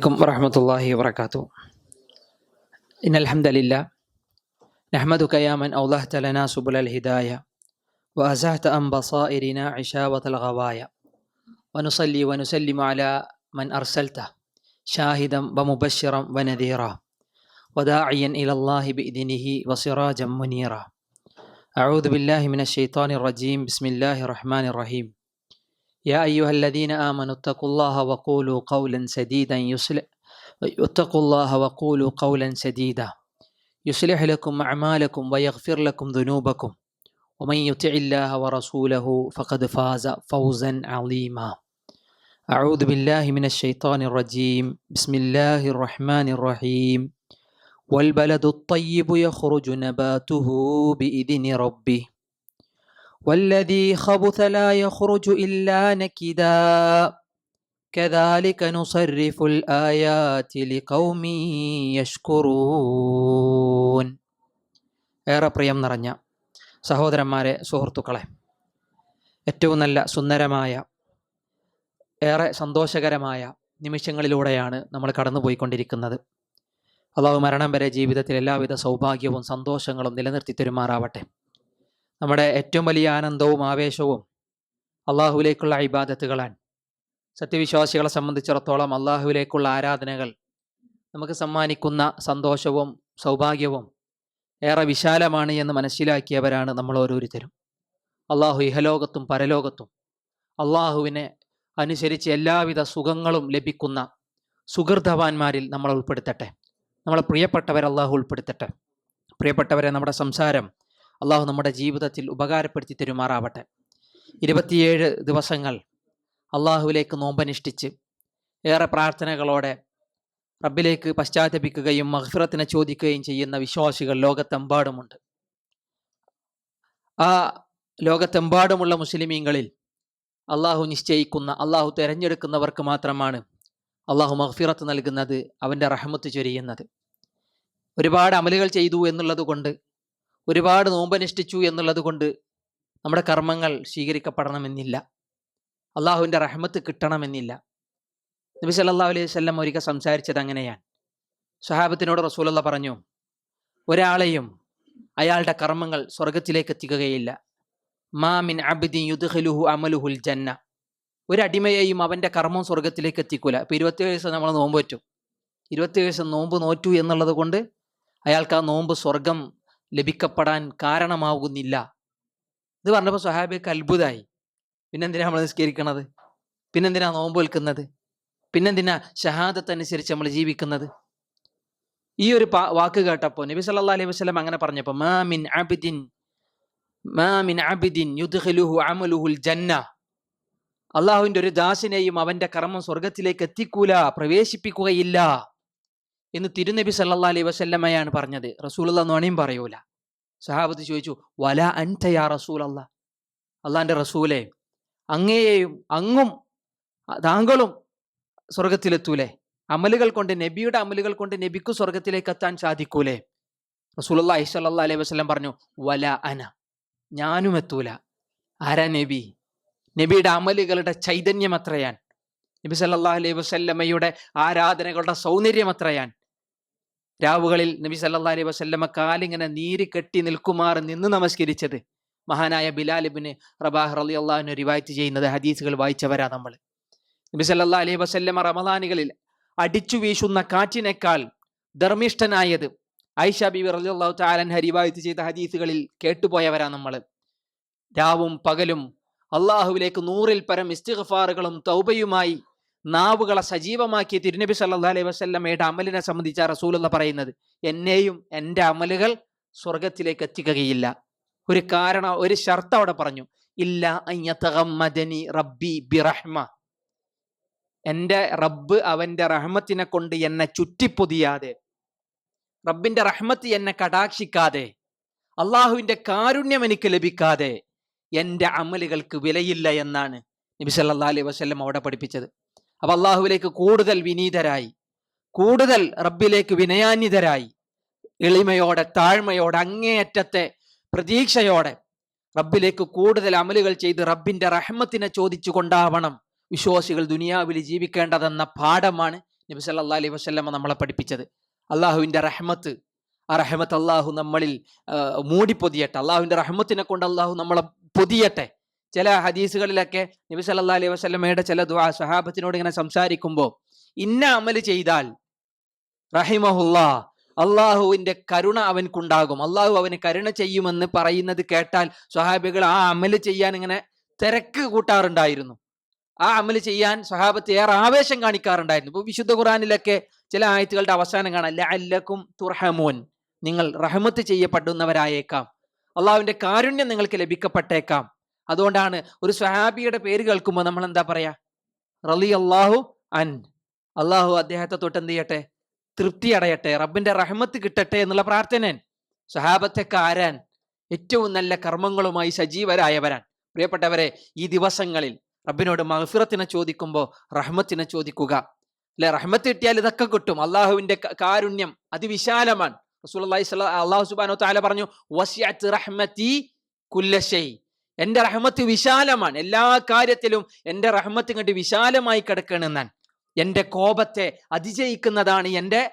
عليكم ورحمة الله وبركاته. إن الحمد لله نحمدك يا من أوضحت لنا سبل الهداية وأزهت عن بصائرنا عشاوة الغوايا ونصلي ونسلم على من أرسلته شاهدا ومبشرا ونذيرا وداعيا إلى الله بإذنه وسراجا منيرا. أعوذ بالله من الشيطان الرجيم. بسم الله الرحمن الرحيم. يا أيها الذين آمنوا اتقوا الله وقولوا قولا سديدا يصلح اتقوا الله وقولوا قولا سديدا يصلح لكم أعمالكم ويغفر لكم ذنوبكم. ومن يطع الله ورسوله فقد فاز فوزا عظيما. أعوذ بالله من الشيطان الرجيم. بسم الله الرحمن الرحيم. والبلد الطيب يخرج نباته بإذن ربه. والذي خبث لا يخرج إلا نكدا كذلك نصرف الآيات لقوم يشكرون ഏറെ പ്രിയം നിറഞ്ഞ സഹോദരന്മാരെ സുഹൃത്തുക്കളെ ഏറ്റവും നല്ല സുന്ദരമായ ഏറെ സന്തോഷകരമായ നിമിഷങ്ങളിലൂടെയാണ് നമ്മൾ കടന്നുപോയിക്കൊണ്ടിരിക്കുന്നത് അള്ളാഹു മരണം വരെ ജീവിതത്തിൽ എല്ലാവിധ സൗഭാഗ്യവും സന്തോഷങ്ങളും നിലനിർത്തി തരുമാറാവട്ടെ നമ്മുടെ ഏറ്റവും വലിയ ആനന്ദവും ആവേശവും അള്ളാഹുവിലേക്കുള്ള ഇബാദത്തുകളാണ്. സത്യവിശ്വാസികളെ സംബന്ധിച്ചിടത്തോളം അള്ളാഹുവിലേക്കുള്ള ആരാധനകൾ നമുക്ക് സമ്മാനിക്കുന്ന സന്തോഷവും സൗഭാഗ്യവും ഏറെ വിശാലമാണ് എന്ന് മനസ്സിലാക്കിയവരാണ് നമ്മൾ ഓരോരുത്തരും. അള്ളാഹു ഇഹലോകത്തും പരലോകത്തും അള്ളാഹുവിനെ അനുസരിച്ച് എല്ലാവിധ സുഖങ്ങളും ലഭിക്കുന്ന സുഹൃതവാന്മാരിൽ നമ്മൾ ഉൾപ്പെടുത്തട്ടെ. നമ്മളെ പ്രിയപ്പെട്ടവരെ അള്ളാഹു ഉൾപ്പെടുത്തട്ടെ. പ്രിയപ്പെട്ടവരെ നമ്മുടെ സംസാരം അള്ളാഹു നമ്മുടെ ജീവിതത്തിൽ ഉപകാരപ്പെടുത്തി തരുമാറാവട്ടെ. ഇരുപത്തിയേഴ് ദിവസങ്ങൾ അള്ളാഹുവിലേക്ക് നോമ്പനുഷ്ഠിച്ച് ഏറെ പ്രാർത്ഥനകളോടെ റബ്ബിലേക്ക് പശ്ചാത്തപിക്കുകയും മഹ്ഫിറത്തിനെ ചോദിക്കുകയും ചെയ്യുന്ന വിശ്വാസികൾ ലോകത്തെമ്പാടുമുണ്ട്. ആ ലോകത്തെമ്പാടുമുള്ള മുസ്ലിമീങ്ങളിൽ അള്ളാഹു നിശ്ചയിക്കുന്ന അള്ളാഹു തിരഞ്ഞെടുക്കുന്നവർക്ക് മാത്രമാണ് അള്ളാഹു മഹ്ഫിറത്ത് നൽകുന്നത് അവന്റെ റഹമത്ത് ചൊരിയുന്നത്. ഒരുപാട് അമലുകൾ ചെയ്തു എന്നുള്ളത് കൊണ്ട് ഒരുപാട് നോമ്പനുഷ്ഠിച്ചു എന്നുള്ളത് കൊണ്ട് നമ്മുടെ കർമ്മങ്ങൾ സ്വീകരിക്കപ്പെടണമെന്നില്ല. അള്ളാഹുവിന്റെ റഹ്മത്ത് കിട്ടണമെന്നില്ല. നബി സല്ലാ അലൈഹി വസല്ലം ഒരിക്കൽ സംസാരിച്ചത് അങ്ങനെയാണ്. സ്വഹാബത്തിനോട് റസൂലുള്ള പറഞ്ഞു ഒരാളെയും അയാളുടെ കർമ്മങ്ങൾ സ്വർഗത്തിലേക്ക് എത്തിക്കുകയില്ല. മാമിൻ അബ്ദിൻ യുദ്ഹലുഹു അമലുഹുൽ ജന്ന. ഒരടിമയെയും അവന്റെ കർമ്മം സ്വർഗത്തിലേക്ക് എത്തിക്കൂല. ഇപ്പം ഇരുപത്തി വയസ്സ് നമ്മൾ നോമ്പ് പറ്റും ഇരുപത്തി വയസ്സ് നോമ്പ് നോറ്റു എന്നുള്ളത് കൊണ്ട് അയാൾക്ക് ആ നോമ്പ് സ്വർഗം ലഭിക്കപ്പെടാൻ കാരണമാകുന്നില്ല ഇത് പറഞ്ഞപ്പോൾ സ്വഹാബിക്ക് അത്ഭുതമായി. പിന്നെന്തിനാ നമ്മൾ നിസ്കരിക്കണത്? പിന്നെന്തിനാ നോമ്പ് വിൽക്കുന്നത്? പിന്നെന്തിനാ ഷഹാദത്ത് അനുസരിച്ച് നമ്മൾ ജീവിക്കുന്നത്? ഈ ഒരു വാക്ക് കേട്ടപ്പോൾ നബി സല്ലാ അലൈഹി വസ്ലം അങ്ങനെ പറഞ്ഞപ്പോൾ മാമിൻ അബിദിൻ മാമിൻ അബിദിൻ യുദ്ഹലുഹു അമലുഹുൽ ജന്ന. അള്ളാഹുവിന്റെ ഒരു ദാസിനെയും അവന്റെ കർമ്മം സ്വർഗത്തിലേക്ക് എത്തിക്കൂല പ്രവേശിപ്പിക്കുകയില്ല. എന്ന് തിരുനബി സല്ലാ അലൈ വസല്ലമ്മയാണ് പറഞ്ഞത്. റസൂലുള്ള നുണയും പറയൂല. സഹാബത്ത് ചോദിച്ചു വല അൻതയാ റസൂൽ അല്ല അള്ളാഹിന്റെ റസൂലെ അങ്ങയെയും അങ്ങും താങ്കളും സ്വർഗത്തിലെത്തൂലേ അമലുകൾ കൊണ്ട് നബിയുടെ അമലുകൾ കൊണ്ട് നബിക്ക് സ്വർഗത്തിലേക്ക് എത്താൻ സാധിക്കൂലേ? റസൂലുള്ള സല്ലല്ലാഹു അലൈഹി വസ്ലം പറഞ്ഞു വല അന ഞാനും എത്തൂല. ആരാ നബി? നബിയുടെ അമലുകളുടെ ചൈതന്യം അത്രയാൻ നബി സല്ലാ അലൈഹി വസല്ലമയുടെ ആരാധനകളുടെ സൗന്ദര്യം അത്രയാൻ രാവുകളിൽ നബി സല്ലാ അലൈഹി വസല്ലമ കാലിങ്ങനെ നീര് കെട്ടി നിൽക്കുമാർ നിന്ന് നമസ്കരിച്ചത്. മഹാനായ ബിലാലിബിന് റബാഹ് അലി റളിയല്ലാഹു റിവായത്ത് ചെയ്യുന്നത് ഹദീസുകൾ വായിച്ചവരാ നമ്മൾ നബി സല്ലാ അലൈഹി വസല്ലമ റമദാനുകളിൽ അടിച്ചു വീശുന്ന കാറ്റിനേക്കാൾ ധർമ്മിഷ്ഠനായത് ഐഷ ബിബി അള്ളാഹു താലൻ ഹരിവായത്ത് ചെയ്ത ഹദീസുകളിൽ കേട്ടുപോയവരാ നമ്മൾ രാവും പകലും അള്ളാഹുവിലേക്ക് നൂറിൽ പരം ഇസ്തിഗഫാറുകളും തൗബയുമായി നാവുകളെ സജീവമാക്കിയ തിരുനബി സല്ലാ അലൈഹി വസല്ലമയുടെ അമലിനെ സംബന്ധിച്ച റസൂൽ എന്ന് പറയുന്നത് എന്നെയും എന്റെ അമലുകൾ സ്വർഗത്തിലേക്ക് എത്തിക്കുകയില്ല. ഒരു കാരണം ഒരു ഷർത്ത് അവിടെ പറഞ്ഞു ഇല്ല അയ്യതഹമ്മദനി റബ്ബി ബിറഹ്മ. എന്റെ റബ്ബ് അവന്റെ റഹ്മത്തിനെ കൊണ്ട് എന്നെ ചുറ്റിപ്പൊതിയാതെ റബ്ബിന്റെ റഹ്മത്ത് എന്നെ കടാക്ഷിക്കാതെ അള്ളാഹുവിന്റെ കാരുണ്യം എനിക്ക് ലഭിക്കാതെ എന്റെ അമലുകൾക്ക് വിലയില്ല എന്നാണ് നബി സല്ലല്ലാഹു അലൈഹി വസ്ല്ലം അവിടെ പഠിപ്പിച്ചത്. അപ്പൊ അള്ളാഹുവിലേക്ക് കൂടുതൽ വിനീതരായി. കൂടുതൽ റബ്ബിലേക്ക് വിനയാന്യതരായി എളിമയോടെ താഴ്മയോടെ അങ്ങേയറ്റത്തെ പ്രതീക്ഷയോടെ റബ്ബിലേക്ക് കൂടുതൽ അമലുകൾ ചെയ്ത് റബ്ബിന്റെ റഹ്മത്തിനെ ചോദിച്ചു കൊണ്ടാവണം വിശ്വാസികൾ ദുനിയാവിൽ ജീവിക്കേണ്ടതെന്ന പാഠമാണ് നബി സല്ലാ അലൈഹി വസ്ലമ നമ്മളെ പഠിപ്പിച്ചത്. അള്ളാഹുവിന്റെ റഹ്മത്ത് ആ റഹ്മത്ത് അള്ളാഹു നമ്മളിൽ മൂടി മൂടിപ്പൊതിയട്ടെ. അള്ളാഹുവിന്റെ റഹ്മത്തിനെ കൊണ്ട് അള്ളാഹു നമ്മളെ പൊതിയട്ടെ. ചില ഹദീസുകളിലൊക്കെ നബി സല്ലാ അലൈഹി വസ്ലമയുടെ ചില ദുആ സഹാബത്തിനോട് ഇങ്ങനെ സംസാരിക്കുമ്പോൾ ഇന്ന അമൽ ചെയ്താൽ റഹിമഹുല്ലാ അള്ളാഹുവിന്റെ കരുണ അവൻക്കുണ്ടാകും. അള്ളാഹു അവന് കരുണ ചെയ്യുമെന്ന് പറയുന്നത് കേട്ടാൽ സ്വഹാബികൾ ആ അമൽ ചെയ്യാൻ ഇങ്ങനെ തിരക്ക് കൂട്ടാറുണ്ടായിരുന്നു. ആ അമൽ ചെയ്യാൻ സ്വഹാബത്ത് ഏറെ ആവേശം കാണിക്കാറുണ്ടായിരുന്നു. ഇപ്പൊ വിശുദ്ധ ഖുറാനിലൊക്കെ ചില ആയത്തുകളുടെ അവസാനം കാണാം ലഅല്ലക്കും തുർഹമോൻ നിങ്ങൾ റഹമത്ത് ചെയ്യപ്പെടുന്നവരായേക്കാം അള്ളാഹുവിന്റെ കാരുണ്യം നിങ്ങൾക്ക് ലഭിക്കപ്പെട്ടേക്കാം അതുകൊണ്ടാണ് ഒരു സ്വഹാബിയുടെ പേര് കേൾക്കുമ്പോൾ നമ്മൾ എന്താ പറയാ? റലി അള്ളാഹു അൻ. അള്ളാഹു അദ്ദേഹത്തെ തൊട്ട് എന്ത് ചെയ്യട്ടെ? തൃപ്തി അടയട്ടെ. റബ്ബിന്റെ റഹ്മത്ത് കിട്ടട്ടെ എന്നുള്ള പ്രാർത്ഥനൻ. സ്വഹാബത്തൊക്കെ ആരാൻ? ഏറ്റവും നല്ല കർമ്മങ്ങളുമായി സജീവരായവരാൻ. പ്രിയപ്പെട്ടവരെ ഈ ദിവസങ്ങളിൽ റബ്ബിനോട് മഹഫിറത്തിനെ ചോദിക്കുമ്പോൾ റഹ്മത്തിനെ ചോദിക്കുക. അല്ലെ റഹ്മത്ത് കിട്ടിയാൽ ഇതൊക്കെ കിട്ടും. അള്ളാഹുവിന്റെ കാരുണ്യം അതിവിശാലമാണ്. റസൂലുള്ളാഹി സ്വല്ല- അള്ളാഹു സുബാനോ താല പറഞ്ഞു വസിഅത്ത് റഹ്മത്തി കുല്ലശൈ എന്റെ റഹ്മത്ത് വിശാലമാണ്. എല്ലാ കാര്യത്തിലും എന്റെ റഹ്മത്ത് ഇങ്ങോട്ട് വിശാലമായി കിടക്കണെന്നാണ് എന്റെ കോപത്തെ അതിജയിക്കുന്നതാണ് എന്റെ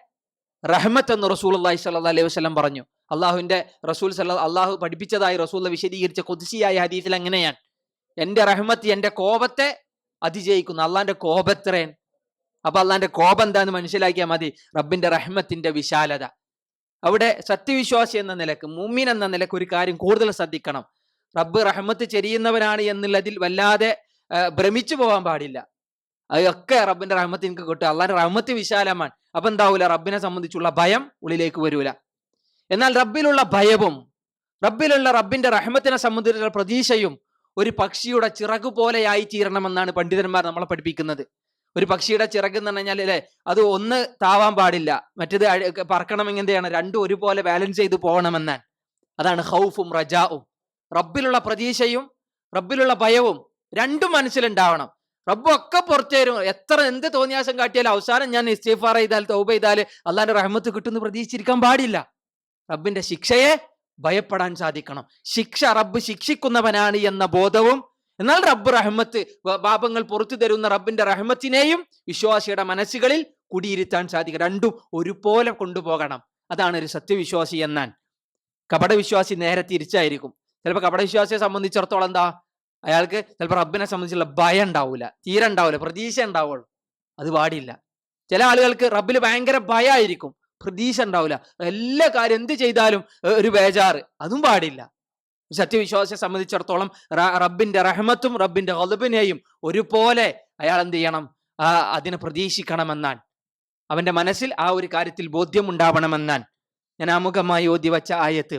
റഹ്മത്ത് എന്ന് റസൂൽ അള്ളാഹി സല്ലാ അലൈഹി വസ്ലം പറഞ്ഞു. അള്ളാഹുവിന്റെ റസൂൽ സല്ല അള്ളാഹു പഠിപ്പിച്ചതായി റസൂൽ വിശദീകരിച്ച കൊതിസിയായ ഹദീസിൽ എങ്ങനെയാണ് എന്റെ റഹ്മത്ത് എന്റെ കോപത്തെ അതിജയിക്കുന്നു. അള്ളാന്റെ കോപത്രേൻ അപ്പൊ അള്ളാന്റെ കോപം എന്താന്ന് മനസ്സിലാക്കിയാൽ മതി. റബ്ബിന്റെ റഹ്മത്തിന്റെ വിശാലത. അവിടെ സത്യവിശ്വാസി എന്ന നിലയ്ക്ക് മുമ്മിൻ എന്ന നിലയ്ക്ക് ഒരു കാര്യം കൂടുതൽ ശ്രദ്ധിക്കണം. റബ്ബ് റഹ്മത്ത് ചെരിയുന്നവനാണ് എന്നുള്ളതിൽ വല്ലാതെ ഭ്രമിച്ചു പോകാൻ പാടില്ല. അതൊക്കെ റബ്ബിന്റെ റഹ്മത്ത് എനിക്ക് കിട്ടും അള്ളാന്റെ റഹ്മത്ത് വിശാലമാണ്. അപ്പൊ എന്താവൂല? റബ്ബിനെ സംബന്ധിച്ചുള്ള ഭയം ഉള്ളിലേക്ക് വരൂല. എന്നാൽ റബ്ബിലുള്ള ഭയവും റബ്ബിലുള്ള റബ്ബിന്റെ റഹ്മത്തിനെ സംബന്ധിച്ചുള്ള പ്രതീക്ഷയും ഒരു പക്ഷിയുടെ ചിറക് പോലെയായി തീരണമെന്നാണ് പണ്ഡിതന്മാർ നമ്മളെ പഠിപ്പിക്കുന്നത്. ഒരു പക്ഷിയുടെ ചിറക് എന്ന് പറഞ്ഞാൽ അല്ലേ അത് ഒന്ന് താവാൻ പാടില്ല. മറ്റേത് പറക്കണമെങ്കിൽ എന്തെയാണ് രണ്ടും ഒരുപോലെ ബാലൻസ് ചെയ്ത് പോകണമെന്നാണ്. അതാണ് ഹൗഫും റജാവും റബ്ബിലുള്ള പ്രതീക്ഷയും റബ്ബിലുള്ള ഭയവും രണ്ടും മനസ്സിലുണ്ടാവണം. റബ്ബൊക്കെ പുറത്തു തരും എത്ര എന്ത് തോന്നിയാസം കാട്ടിയാലും അവസാനം ഞാൻ ഇസ്തീഫാർ ചെയ്താൽ തൗബ ചെയ്താൽ അള്ളാന്റെ റഹ്മത്ത് കിട്ടുമെന്ന് പ്രതീക്ഷിച്ചിരിക്കാൻ പാടില്ല. റബ്ബിന്റെ ശിക്ഷയെ ഭയപ്പെടാൻ സാധിക്കണം. ശിക്ഷ റബ്ബ് ശിക്ഷിക്കുന്നവനാണ് എന്ന ബോധവും എന്നാൽ റബ്ബ് റഹ്മത്ത് പാപങ്ങൾ പുറത്തു തരുന്ന റബ്ബിന്റെ റഹ്മത്തിനെയും വിശ്വാസിയുടെ മനസ്സുകളിൽ കുടിയിരുത്താൻ സാധിക്കും രണ്ടും ഒരുപോലെ കൊണ്ടുപോകണം. അതാണ് ഒരു സത്യവിശ്വാസി എന്നാൽ. കപടവിശ്വാസി നേരെ തിരിച്ചായിരിക്കും. ചിലപ്പോൾ കപടവിശ്വാസിയെ സംബന്ധിച്ചിടത്തോളം എന്താ അയാൾക്ക് ചിലപ്പോൾ റബ്ബിനെ സംബന്ധിച്ചുള്ള ഭയം ഉണ്ടാവില്ല തീരെ ഉണ്ടാവില്ല പ്രതീക്ഷ ഉണ്ടാവുള്ളൂ. അത് പാടില്ല. ചില ആളുകൾക്ക് റബ്ബിൽ ഭയങ്കര ഭയമായിരിക്കും പ്രതീക്ഷ ഉണ്ടാവില്ല എല്ലാ കാര്യം എന്ത് ചെയ്താലും ഒരു ബേജാറ് അതും പാടില്ല. സത്യവിശ്വാസിയെ സംബന്ധിച്ചിടത്തോളം റബ്ബിന്റെ റഹ്മത്തും റബ്ബിന്റെ ഒലബിനെയും ഒരുപോലെ അയാൾ എന്ത് ചെയ്യണം അതിനെ പ്രതീക്ഷിക്കണമെന്നാൻ അവന്റെ മനസ്സിൽ ആ ഒരു കാര്യത്തിൽ ബോധ്യമുണ്ടാവണമെന്നാൻ ഞാൻ ആമുഖമായി ഓതി വച്ച ആയത്ത്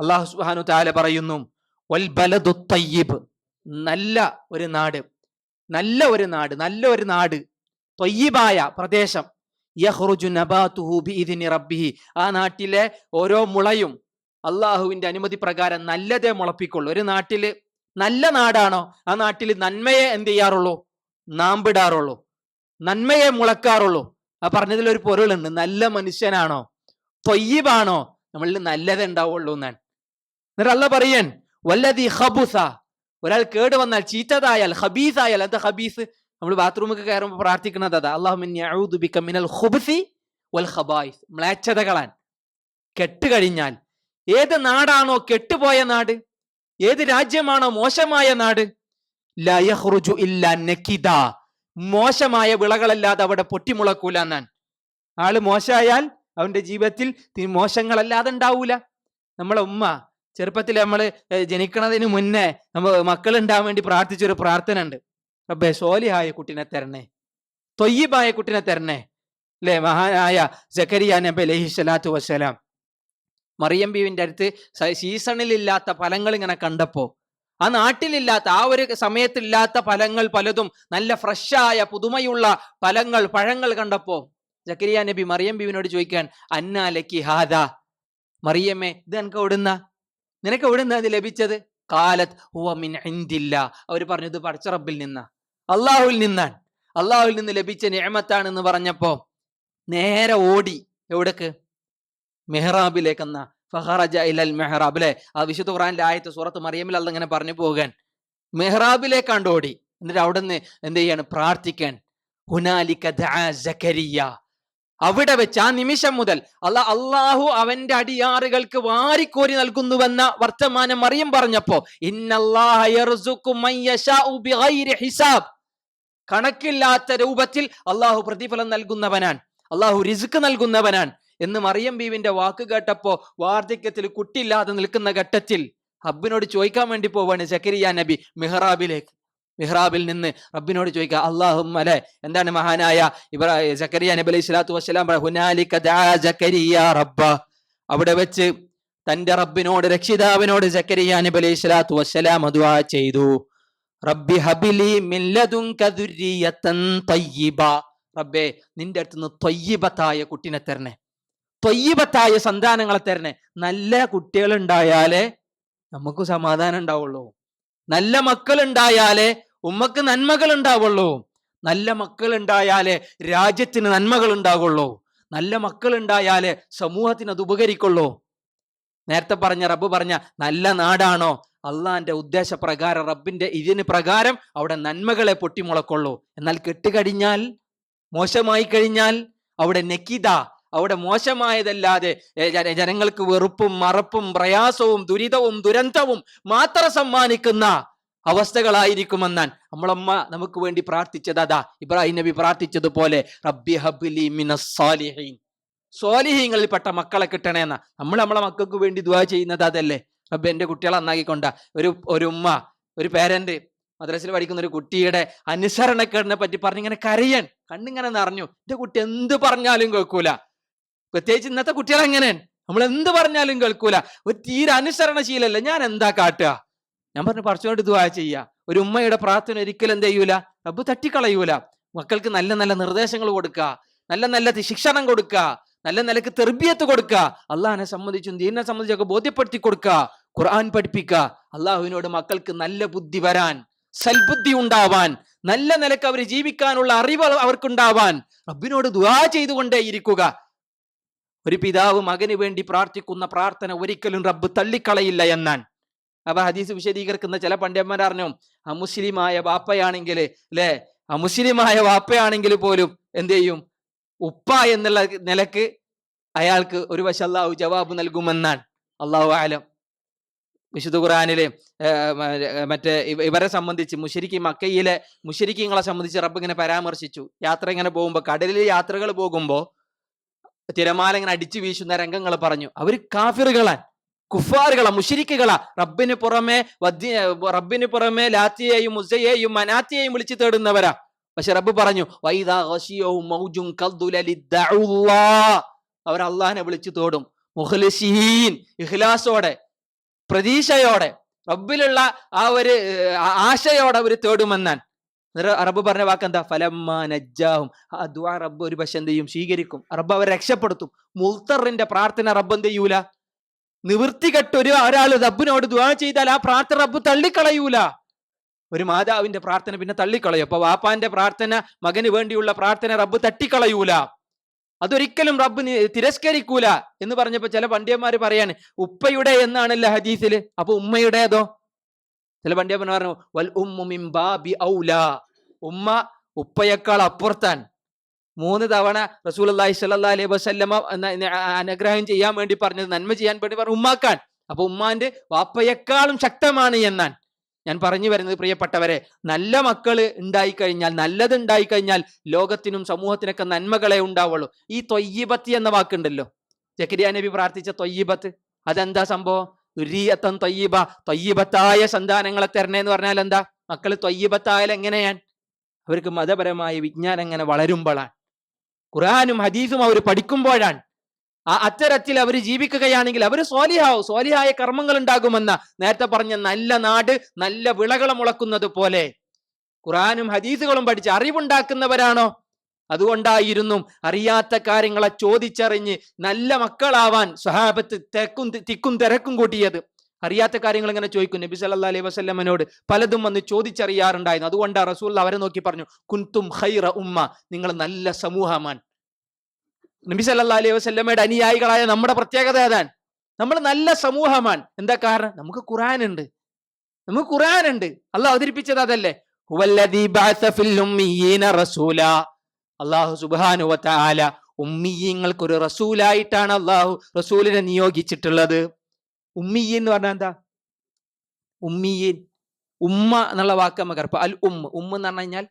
അള്ളാഹു സുബാനു താല പറയുന്നു വൽ ബലദു തയ്യിബ് നല്ല ഒരു നാട് നല്ല ഒരു നാട് നല്ല ഒരു നാട് തൊയ്യബായ പ്രദേശം. യഹ്റുജു നബാതുഹു ബിഇദ്നി റബ്ബിഹി. ആ നാട്ടിലെ ഓരോ മുളയും അള്ളാഹുവിന്റെ അനുമതി പ്രകാരം നല്ലതേ മുളപ്പിക്കുള്ളൂ. ഒരു നാട്ടിൽ നല്ല നാടാണോ? ആ നാട്ടിൽ നന്മയെ എന്ത് ചെയ്യാറുള്ളൂ? നാമ്പിടാറുള്ളൂ. നന്മയെ മുളക്കാറുള്ളൂ. ആ പറഞ്ഞതിൽ ഒരു പൊരുളുണ്ട്. നല്ല മനുഷ്യനാണോ? തൊയ്യബാണോ? നമ്മളിൽ നല്ലതേ ഉണ്ടാവുള്ളൂ എന്നാണ്. എന്നിട്ട് അല്ല പറയൻ വല്ലതി ഹബുസ ഒരാൾ കേട് വന്നാൽ ചീത്തതായാൽ ആയാൽ എന്താ ഹബീസ് നമ്മൾ ബാത്റൂമൊക്കെ കയറുമ്പോൾ പ്രാർത്ഥിക്കുന്നത് അതാ അള്ളാഹുബിക്കമിനൽ മിനൽ ഖുബ്സി വൽ ഖബായിസ്. മ്ലേച്ഛതകളാൻ കെട്ടുകഴിഞ്ഞാൽ ഏത് നാടാണോ കെട്ടുപോയ നാട്? ഏത് രാജ്യമാണോ മോശമായ നാട്? ലയഹ്റുജു ഇല്ല നക്കിദ മോശമായ വിളകളല്ലാതെ അവിടെ പൊട്ടിമുളക്കൂല എന്നാൻ ആൾ മോശമായാൽ അവന്റെ ജീവിതത്തിൽ മോശങ്ങളല്ലാതെ ഉണ്ടാവൂല. നമ്മളെ ഉമ്മ ചെറുപ്പത്തിൽ നമ്മൾ ജനിക്കണതിന് മുന്നേ നമ്മൾ മക്കൾ ഉണ്ടാവാൻ വേണ്ടി പ്രാർത്ഥിച്ചൊരു പ്രാർത്ഥന ഉണ്ട് റബ്ബെ സോലിഹായ കുട്ടിനെ തരണേ. തൊയ്യബായ കുട്ടിനെ തരണേ. അല്ലേ മഹാനായ ജക്കരിയ നബി അലഹി സ്വലാത്തു വസ്സലാം. മറിയം ബീവിന്റെ അടുത്ത് സീസണിലില്ലാത്ത ഫലങ്ങൾ ഇങ്ങനെ കണ്ടപ്പോൾ ആ നാട്ടിലില്ലാത്ത ആ ഒരു സമയത്തില്ലാത്ത ഫലങ്ങൾ പലതും നല്ല ഫ്രഷായ പുതുമയുള്ള ഫലങ്ങൾ പഴങ്ങൾ കണ്ടപ്പോൾ ജക്കരിയ നബി മറിയം ബീവിനോട് ചോദിക്കാൻ അന്നാലക്കി ഹാദ. മറിയമ്മേ ഇത് എനിക്ക് എവിടുന്ന? നിനക്ക് എവിടുന്ന ഇത് ലഭിച്ചത്? കാലത്ത് ഹുവ മിൻ ഇന്ദില്ല അവർ പറഞ്ഞത് പടച്ച റബ്ബിൽ നിന്ന. അള്ളാഹുവിൽ നിന്നാണ്. അള്ളാഹുവിൽ നിന്ന് ലഭിച്ച നിയമത്താണെന്ന് പറഞ്ഞപ്പോ നേരെ ഓടി. എവിടേക്ക്? മെഹ്റാബിലേക്ക് എന്നാ ഫഹറജ ഇലൽ മെഹ്റാബ് അല്ലെ? ആ വിശുദ്ധ ഖുറാനിലെ ആയത്ത് സൂറത്ത് മറിയമിൽ അല്ല ഇങ്ങനെ പറഞ്ഞു പോകാൻ. മെഹ്റാബിലേക്കാണ്ട് ഓടി. എന്നിട്ട് അവിടെ നിന്ന് എന്ത് ചെയ്യാണ്? പ്രാർത്ഥിക്കാൻ. ഹുനാലിക ദഅ സക്കരിയ അവിടെ വെച്ച് ആ നിമിഷം മുതൽ അല്ല അള്ളാഹു അവന്റെ അടിയാറുകൾക്ക് വാരിക്കോരി നൽകുന്നുവെന്ന വർത്തമാനം മറിയം പറഞ്ഞപ്പോ ഹിസാബ്. കണക്കില്ലാത്ത രൂപത്തിൽ അള്ളാഹു പ്രതിഫലം നൽകുന്നവനാണ് അള്ളാഹു റിസ്ക് നൽകുന്നവനാണ് എന്ന് മറിയം ബീവിന്റെ വാക്ക് കേട്ടപ്പോ വാർദ്ധക്യത്തിൽ കുട്ടിയില്ലാതെ നിൽക്കുന്ന ഘട്ടത്തിൽ ഹബ്ബിനോട് ചോദിക്കാൻ വേണ്ടി പോവാണ് സക്കരിയ നബി മിഹ്റാബിലേക്ക്. മിഹ്റാബിൽ നിന്ന് റബ്ബിനോട് ചോദിക്കുക അള്ളാഹും അല്ലെ എന്താണ് മഹാനായ ഇബ്രാഹിം ജക്കരിയ നബി അലൈഹി സ്വലാത്തു വസ്സലാം പറ, "ഹുനാലിക ദഅ സക്കരിയ റബ്ബ. അവിടെ വെച്ച് തന്റെ റബ്ബിനോട് രക്ഷിതാവിനോട് ജക്കരിയ നബി അലൈഹി സ്വലാത്തു വസ്സലാം ദുആ ചെയ്തു. റബ്ബി ഹബിലി റബ്ബേ നിന്റെ അടുത്ത് നിന്ന് തൊയ്യബത്തായ കുട്ടിനെ തരണേ. തൊയ്യബത്തായ സന്താനങ്ങളെ തരണേ. നല്ല കുട്ടികൾ ഉണ്ടായാലേ നമുക്ക് സമാധാനം ഉണ്ടാവുള്ളൂ. നല്ല മക്കൾ ഉണ്ടായാലേ ഉമ്മക്ക് നന്മകൾ ഉണ്ടാവുള്ളൂ നല്ല മക്കൾ ഉണ്ടായാലേ രാജ്യത്തിന് നന്മകൾ ഉണ്ടാകുള്ളൂ നല്ല മക്കൾ ഉണ്ടായാലേ സമൂഹത്തിന് അത് ഉപകരിക്കുള്ളൂ. നേരത്തെ പറഞ്ഞ റബ്ബ് പറഞ്ഞ നല്ല നാടാണോ? അള്ളാന്റെ ഉദ്ദേശപ്രകാരം റബ്ബിന്റെ ഇതിന് പ്രകാരം അവിടെ നന്മകളെ പൊട്ടിമുളക്കുള്ളൂ. എന്നാൽ കെട്ടുകഴിഞ്ഞാൽ മോശമായി കഴിഞ്ഞാൽ അവിടെ നെക്കിത അവിടെ മോശമായതല്ലാതെ ജനങ്ങൾക്ക് വെറുപ്പും മറപ്പും പ്രയാസവും ദുരിതവും ദുരന്തവും മാത്രം സമ്മാനിക്കുന്ന അവസ്ഥകളായിരിക്കുമെന്നാൻ നമ്മളമ്മ നമുക്ക് വേണ്ടി പ്രാർത്ഥിച്ചത് അതാ. ഇബ്രാഹിം നബി പ്രാർത്ഥിച്ചതുപോലെ റബ്ബി ഹബ്ലി മിനസ് സാലിഹീൻ. സ്വാലിഹീങ്ങളിൽപ്പെട്ട മക്കളെ കിട്ടണേന്ന നമ്മൾ നമ്മളെ മക്കൾക്ക് വേണ്ടി ദുവാ ചെയ്യുന്നത് അതല്ലേ. റബ്ബ് എന്റെ കുട്ടികളെ നന്നാക്കിക്കൊണ്ട. ഒരു ഒരു ഉമ്മ ഒരു പേരന്റ് മദ്രസിൽ പഠിക്കുന്ന ഒരു കുട്ടിയുടെ അനുസരണക്കേടിനെ പറ്റി പറഞ്ഞിങ്ങനെ കരയാൻ കണ്ണിങ്ങനെ നിറഞ്ഞു. എന്റെ കുട്ടി എന്ത് പറഞ്ഞാലും കേൾക്കൂല. പ്രത്യേകിച്ച് ഇന്നത്തെ കുട്ടികൾ നമ്മൾ എന്ത് പറഞ്ഞാലും കേൾക്കൂല. ഒരു തീരെ അനുസരണശീലല്ല. ഞാൻ എന്താ കാട്ടുക? ഞാൻ പറഞ്ഞു പറിച്ചുകൊണ്ട് ദുആ ചെയ്യുക ഒരു ഉമ്മയുടെ പ്രാർത്ഥന ഒരിക്കലും എന്ത് ചെയ്യൂല? റബ്ബ് തട്ടിക്കളയൂല. മക്കൾക്ക് നല്ല നല്ല നിർദ്ദേശങ്ങൾ കൊടുക്കുക നല്ല നല്ല ശിക്ഷണം കൊടുക്കുക നല്ല നിലയ്ക്ക് തെർബിയത്ത് കൊടുക്കുക അള്ളാഹിനെ സംബന്ധിച്ചും ദീനിനെ സംബന്ധിച്ചൊക്കെ ബോധ്യപ്പെടുത്തി കൊടുക്കുക ഖുർആൻ പഠിപ്പിക്കുക അള്ളാഹുവിനോട് മക്കൾക്ക് നല്ല ബുദ്ധി വരാൻ സൽബുദ്ധി ഉണ്ടാവാൻ നല്ല നിലയ്ക്ക് അവർ ജീവിക്കാനുള്ള അറിവ് അവർക്കുണ്ടാവാൻ റബ്ബിനോട് ദുആ ചെയ്തുകൊണ്ടേയിരിക്കുക. ഒരു പിതാവ് മകന് വേണ്ടി പ്രാർത്ഥിക്കുന്ന പ്രാർത്ഥന ഒരിക്കലും റബ്ബ് തള്ളിക്കളയില്ല എന്നാൻ അപ്പൊ ഹദീസ് വിശദീകരിക്കുന്ന ചില പണ്ഡിതന്മാർ അറിഞ്ഞു. അമുസ്ലിമായ വാപ്പയാണെങ്കിൽ അല്ലെ അമുസ്ലിമായ വാപ്പയാണെങ്കിൽ പോലും എന്ത് ചെയ്യും? ഉപ്പ എന്നുള്ള നിലയ്ക്ക് അയാൾക്ക് ഒരു വശം അള്ളാഹു ജവാബ് നൽകുമെന്നാണ്. അള്ളാഹു ആലം വിശുദ്ധ ഖുറാനിലെ മറ്റേ ഇവരെ സംബന്ധിച്ച് മുഷരിക്കി മക്കയിലെ മുഷരിക്കിങ്ങളെ സംബന്ധിച്ച് റബ്ബ് ഇങ്ങനെ പരാമർശിച്ചു. യാത്ര ഇങ്ങനെ പോകുമ്പോൾ കടലിൽ യാത്രകൾ പോകുമ്പോൾ തിരമാല ഇങ്ങനെ അടിച്ചു വീശുന്ന രംഗങ്ങൾ പറഞ്ഞു. അവർ കാഫിറുകളാൻ കുഫാറുകളാ മുഷിരിക്കുകളാ റബ്ബിന് പുറമെ റബ്ബിന് പുറമെ ലാത്തിയെയും മുസയെയും മനാത്തിയെയും വിളിച്ചു തേടുന്നവരാ. പക്ഷെ റബ്ബ് പറഞ്ഞു. അവർ അള്ളാഹിനെ വിളിച്ചു തോടും. ഇഹ്ലാസോടെ ഇഖ്ലാസോടെ പ്രതീക്ഷയോടെ റബ്ബിലുള്ള ആ ഒരു ആശയോടെ അവർ തേടുമെന്നാൻ റബ്ബ് പറഞ്ഞ വാക്കെന്താ? ഫലമ്മ നജ്ജാഹും. ആ ദുആ റബ്ബ് ഒരു പക്ഷെ എന്ത് ചെയ്യും? സ്വീകരിക്കും. റബ്ബ് അവരെ രക്ഷപ്പെടുത്തും. മുൽത്തറിന്റെ പ്രാർത്ഥന റബ്ബ് എന്ത് ചെയ്യൂല? നിവൃത്തികെട്ട് ഒരു ഒരാൾ റബ്ബിനോട് ദുവാ ചെയ്താൽ ആ പ്രാർത്ഥന റബ്ബ് തള്ളിക്കളയൂല. ഒരു മാതാവിന്റെ പ്രാർത്ഥന പിന്നെ തള്ളിക്കളയും. അപ്പൊ വാപ്പാന്റെ പ്രാർത്ഥന മകന് വേണ്ടിയുള്ള പ്രാർത്ഥന റബ്ബ് തട്ടിക്കളയൂല. അതൊരിക്കലും റബ്ബ് തിരസ്കരിക്കൂല എന്ന് പറഞ്ഞപ്പോ ചില പണ്ഡിയന്മാർ പറയാണ് ഉപ്പയുടെ എന്നാണല്ലോ ഹദീസിൽ അപ്പൊ ഉമ്മയുടേതോ ചില പണ്ഡിയന്മാർ പറഞ്ഞു വൽ ഉമ്മു ഉമ്മ ഉപ്പയേക്കാൾ അപ്പുറത്താൻ. മൂന്ന് തവണ റസൂൽ അള്ളാഹി സ്വല്ലല്ലാഹി അലൈഹി വസല്ലമ അനുഗ്രഹം ചെയ്യാൻ വേണ്ടി പറഞ്ഞത് നന്മ ചെയ്യാൻ വേണ്ടി പറഞ്ഞു ഉമ്മാക്കാൻ അപ്പൊ ഉമ്മാന്റെ വാപ്പയെക്കാളും ശക്തമാണ് എന്നാൽ ഞാൻ പറഞ്ഞു വരുന്നത് പ്രിയപ്പെട്ടവരെ. നല്ല മക്കൾ ഉണ്ടായിക്കഴിഞ്ഞാൽ നല്ലത് ഉണ്ടായിക്കഴിഞ്ഞാൽ ലോകത്തിനും സമൂഹത്തിനൊക്കെ നന്മകളെ ഉണ്ടാവുള്ളൂ. ഈ തൊയ്യബത്ത് എന്ന വാക്കുണ്ടല്ലോ. ജക്കരിയ നബി പ്രാർത്ഥിച്ച തൊയ്യബത്ത്. അതെന്താ സംഭവം? ഉരിയത്തൻ തൊയ്യബ. തൊയ്യബത്തായ സന്താനങ്ങളെ തരണേ എന്ന് പറഞ്ഞാൽ എന്താ? മക്കൾ തൊയ്യബത്തായാൽ എങ്ങനെയാണ്? അവർക്ക് മതപരമായ വിജ്ഞാനം എങ്ങനെ വളരുമ്പോഴാണ്. ഖുറാനും ഹദീസും അവർ പഠിക്കുമ്പോഴാണ്. ആ അത്തരത്തിൽ അവർ ജീവിക്കുകയാണെങ്കിൽ അവർ സ്വാലിഹാവും. സ്വാലിഹായ കർമ്മങ്ങൾ ഉണ്ടാകുമെന്ന നേരത്തെ പറഞ്ഞ നല്ല നാട് നല്ല വിളകൾ മുളക്കുന്നത് പോലെ. ഖുറാനും ഹദീസുകളും പഠിച്ച് അറിവുണ്ടാക്കുന്നവരാണോ? അതുകൊണ്ടായിരുന്നു അറിയാത്ത കാര്യങ്ങളെ ചോദിച്ചറിഞ്ഞ് നല്ല മക്കളാവാൻ സ്വഹാബത്ത് തെക്കും തിക്കും തിരക്കും കൂട്ടിയത്. അറിയാത്ത കാര്യങ്ങൾ ഇങ്ങനെ ചോദിക്കും? നബി സല്ലാ അലൈഹി വസല്ലമനോട് പലതും വന്ന് ചോദിച്ചറിയാറുണ്ടായിരുന്നു. അതുകൊണ്ട് റസൂൽ അവരെ നോക്കി പറഞ്ഞു കുന്തും ഹൈറ ഉമ്മ നിങ്ങൾ നല്ല സമൂഹമാൻ. നബി സല്ലാ അലൈഹി വസ്ല്ലമ്മയുടെ അനുയായികളായ നമ്മുടെ പ്രത്യേകത ഏതാൻ നമ്മൾ നല്ല സമൂഹമാണ് എന്താ കാരണം? നമുക്ക് ഖുർആൻ ഉണ്ട് നമുക്ക് ഖുർആൻ ഉണ്ട് അള്ളാഹ് അവതരിപ്പിച്ചത് അതല്ലേ? അള്ളാഹു സുബാനുവത്ത ഉമ്മിയങ്ങൾക്ക് ഒരു റസൂലായിട്ടാണ് അള്ളാഹു റസൂലിനെ നിയോഗിച്ചിട്ടുള്ളത്. ഉമ്മിയ എന്ന് പറഞ്ഞാൽ എന്താ? ഉമ്മിയീൻ ഉമ്മ എന്നുള്ള വാക്ക് നമുക്ക് അറിയാം. അൽ ഉമ്മ ഉമ്മ എന്ന് പറഞ്ഞു കഴിഞ്ഞാൽ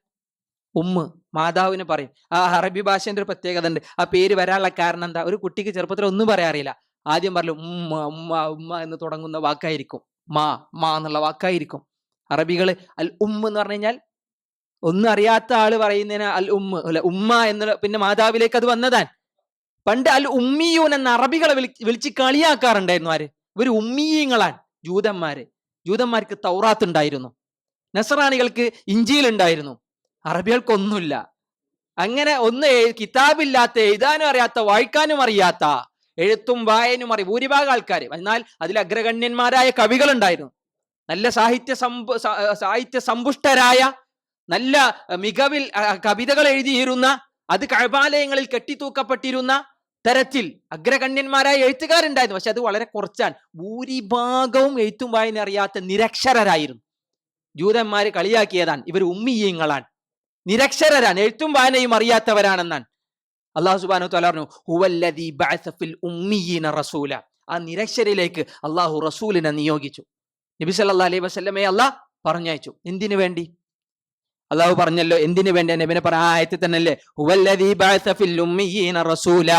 ഉമ്മ മാതാവിനെ പറയും. ആ അറബി ഭാഷേന്റെ ഒരു പ്രത്യേകത ഉണ്ട്. ആ പേര് വരാനുള്ള കാരണം എന്താ? ഒരു കുട്ടിക്ക് ചെറുപ്പത്തിൽ ഒന്നും പറയാൻ അറിയില്ല ആദ്യം പറഞ്ഞു ഉമ്മ ഉമ്മ ഉമ്മ എന്ന് തുടങ്ങുന്ന വാക്കായിരിക്കും. മാ മാ എന്നുള്ള വാക്കായിരിക്കും. അറബികൾ അൽ ഉമ്മ എന്ന് പറഞ്ഞു കഴിഞ്ഞാൽ ഒന്നും അറിയാത്ത ആൾ പറയുന്നതിന് അൽ ഉമ്മ അല്ല ഉമ്മ എന്ന് പിന്നെ മാതാവിലേക്ക് അത് വന്നതാൻ പണ്ട് അൽ ഉമ്മിയൂൻ എന്ന അറബികളെ വിളി വിളിച്ച് കളിയാക്കാറുണ്ടായിരുന്നു ആര്? ഇവർ ഉമ്മീയങ്ങളാണ് ജൂതന്മാരെ. ജൂതന്മാർക്ക് തൗറാത്ത് ഉണ്ടായിരുന്നു. നസറാണികൾക്ക് ഇഞ്ചിയിൽ ഉണ്ടായിരുന്നു. അറബികൾക്കൊന്നുമില്ല. അങ്ങനെ ഒന്ന് കിതാബില്ലാത്ത എഴുതാനും അറിയാത്ത വായിക്കാനും അറിയാത്ത എഴുത്തും വായനും അറിയും ഭൂരിഭാഗം ആൾക്കാർ എന്നാൽ അതിൽ അഗ്രഗണ്യന്മാരായ കവികൾ ഉണ്ടായിരുന്നു നല്ല സാഹിത്യ സമ്പു സാഹിത്യ സമ്പുഷ്ടരായ നല്ല മികവിൽ കവിതകൾ എഴുതിയിരുന്ന അത് കഴബാലയങ്ങളിൽ കെട്ടിത്തൂക്കപ്പെട്ടിരുന്ന തരത്തിൽ അഗ്രഗണ്യന്മാരായ എഴുത്തുകാരുണ്ടായിരുന്നു. പക്ഷെ അത് വളരെ കുറച്ചാണ്. ഭൂരിഭാഗവും എഴുത്തും വായന അറിയാത്ത നിരക്ഷരരായിരുന്നു. ജൂതന്മാർ കളിയാക്കിയതാണ്. ഇവർ ഉമ്മിയങ്ങളാണ്. നിരക്ഷരരാണ്. എഴുത്തും വായനയും അറിയാത്തവരാണെന്നാണ്. അള്ളാഹു സുബാനു തല പറഞ്ഞു ഹുവല്ലദീ ഉമ്മിയീന റസൂല. ആ നിരക്ഷരയിലേക്ക് അള്ളാഹു റസൂലിനെ നിയോഗിച്ചു. നബി സല്ലാ അലൈഹി വസല്ലമയെ അള്ളാഹ് പറഞ്ഞയച്ചു. എന്തിനു വേണ്ടി? അള്ളാഹു പറഞ്ഞല്ലോ എന്തിനു വേണ്ടി? നബിനെ പറഞ്ഞ ആ ആയത്തിൽ തന്നെയല്ലേ ഹുവല്ലദീ ബഅസ ഫിൽ ഉമ്മിയീന റസൂല.